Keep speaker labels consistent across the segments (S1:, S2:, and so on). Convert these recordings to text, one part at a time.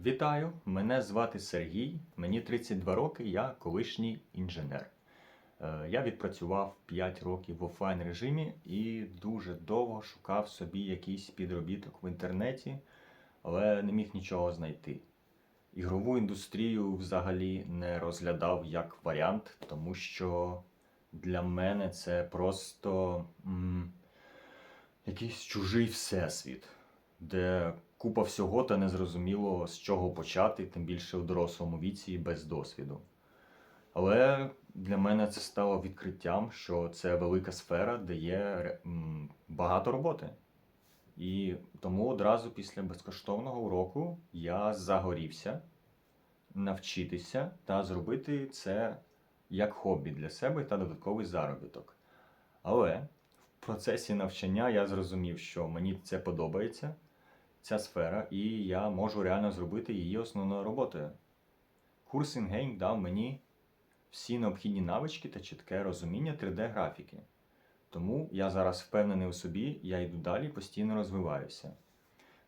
S1: Вітаю! Мене звати Сергій, мені 32 роки, я колишній інженер. Е, Я відпрацював 5 років в офлайн режимі і дуже довго шукав собі якийсь підробіток в інтернеті, але не міг нічого знайти. Ігрову індустрію взагалі не розглядав як варіант, тому що для мене це просто м, якийсь чужий всесвіт, де купа всього та незрозуміло з чого почати, тим більше в дорослому віці без досвіду. Але для мене це стало відкриттям, що це велика сфера, де є багато роботи. І тому одразу після безкоштовного уроку я загорівся навчитися та зробити це як хобі для себе та додатковий заробіток. Але в процесі навчання я зрозумів, що мені це подобається, ця сфера, і я можу реально зробити її основною роботою. Курс InGame дав мені всі необхідні навички та чітке розуміння 3D-графіки. Тому я зараз впевнений у собі, я йду далі, постійно розвиваюся.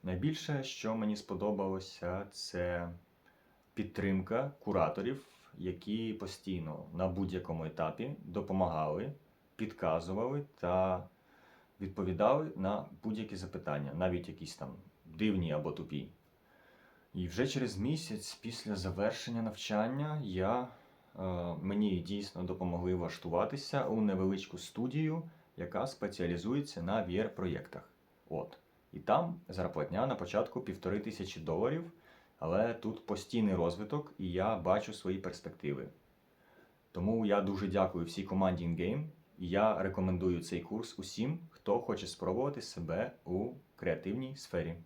S1: Найбільше, що мені сподобалося, це підтримка кураторів, які постійно на будь-якому етапі допомагали, підказували та відповідали на будь-які запитання, навіть якісь там дивні або тупі. І вже через місяць після завершення навчання я, е, мені дійсно допомогли влаштуватися у невеличку студію, яка спеціалізується на VR-проєктах. От. І там зарплатня на початку півтори тисячі доларів, але тут постійний розвиток, і я бачу свої перспективи. Тому я дуже дякую всій команді InGame, і я рекомендую цей курс усім, хто хоче спробувати себе у креативній сфері.